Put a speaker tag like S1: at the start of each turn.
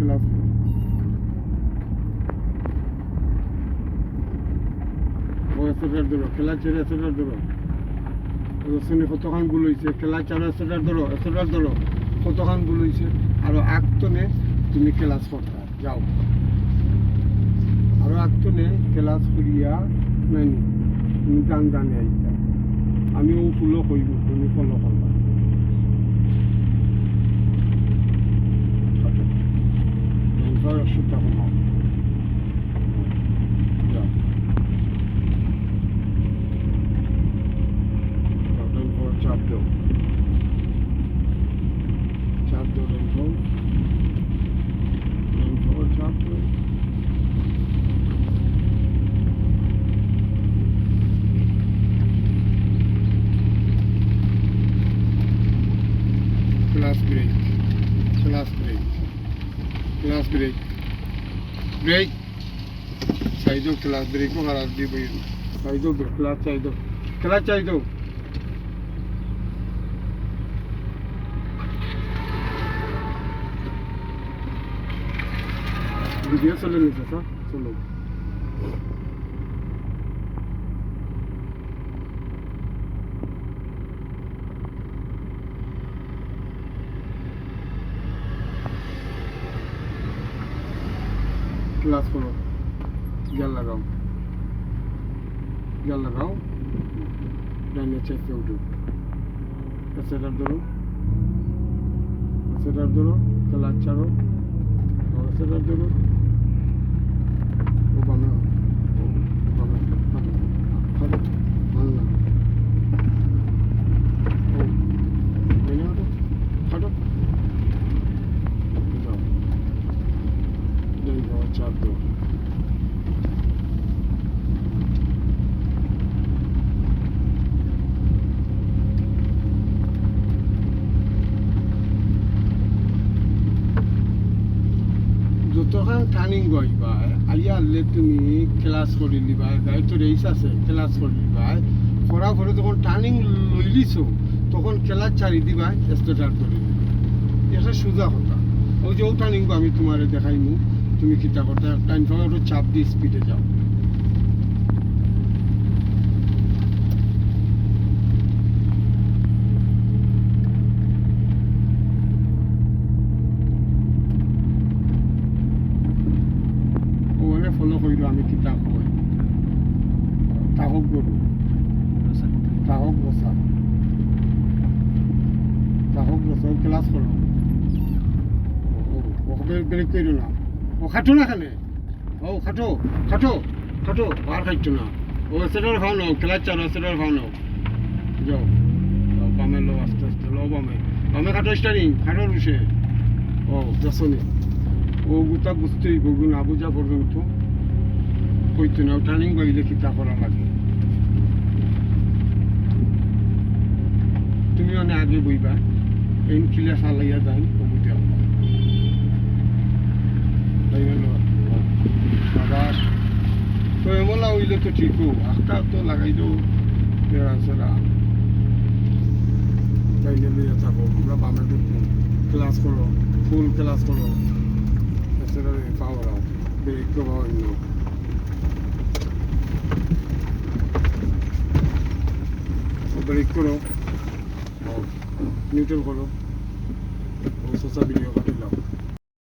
S1: Class ছটার ধরো খেলা ছেড়ে ছটার ধরো রসুনে তুমি ক্লাস যাও আর আগতনে ক্লাস করিয়া নাইনি তুমি দান দানে আইতা আমিও ফুলো কইব তুমি ফলো করবা class break class break class break break চাইদো class ব্রেকও খারাপ দিব চাইদো ক্লাস চাইদো ক্লাস চাইদো ভিডিও চলে নিছে স্যার চলো ক্লাস করো গিয়ার লাগাও গিয়ার লাগাও ডাইনে চেপে উঠো সেটার ধরো সেটার ধরো ক্লাস ছাড়ো সেটার ধরো ও বামে ও বামে হাঁটো হাঁটো ভালো না ও ডাইনে হাঁটো হাঁটো যাও আইয়া আনলে তুমি ক্লাস করে নিবা গাড়ি তো রেস আছে ক্লাস করে নিবা। করা পরে যখন টার্নিং লইলিছ তখন ক্লাস ছাড়ি দিবা এটা সোজা কথা। ওই যে ও টার্নিং আমি তোমার দেখাইমু তুমি কিতা করতে টাইম সময় একটু চাপ দিয়ে স্পিডে যাও ফলো করিল আমি কিতা কই তাহক তাহক বসা তাহক ব্রেক করো না ও খাটো না খানে ও খাটো খাটো খাটো বার খাইছো না। ও সেটার খাও নাও ক্লাস চালো সেটার খাও নাও। যাও বামে লো, আস্তে আস্তে লো, বামে। বামে খাটো স্টারিং, খাটো রুষে ও যশনে ও গোটা বুঝতেই বগু না বোঝা পর্যন্ত কইতো না, টার্নিং বাইলে কিতা করা লাগে। তুমি অনেক আগে বইবা। এই কিলা চালাইয়া যাই, কবুতে আনবা তাই গেল আবার তো এমলা হইলে তো ঠিক আখটা তো লাগাই দো বেড়া সেরা তাইলে লইয়া থাকো আমরা বামে ঢুকবো ক্লাস করো ফুল ক্লাস করো সেটা পাওয়ার আও ব্রেক তো পাওয়ার না ব্রেক করো নিউট্রাল করো ও সোসা ভিডিও কাটিলাম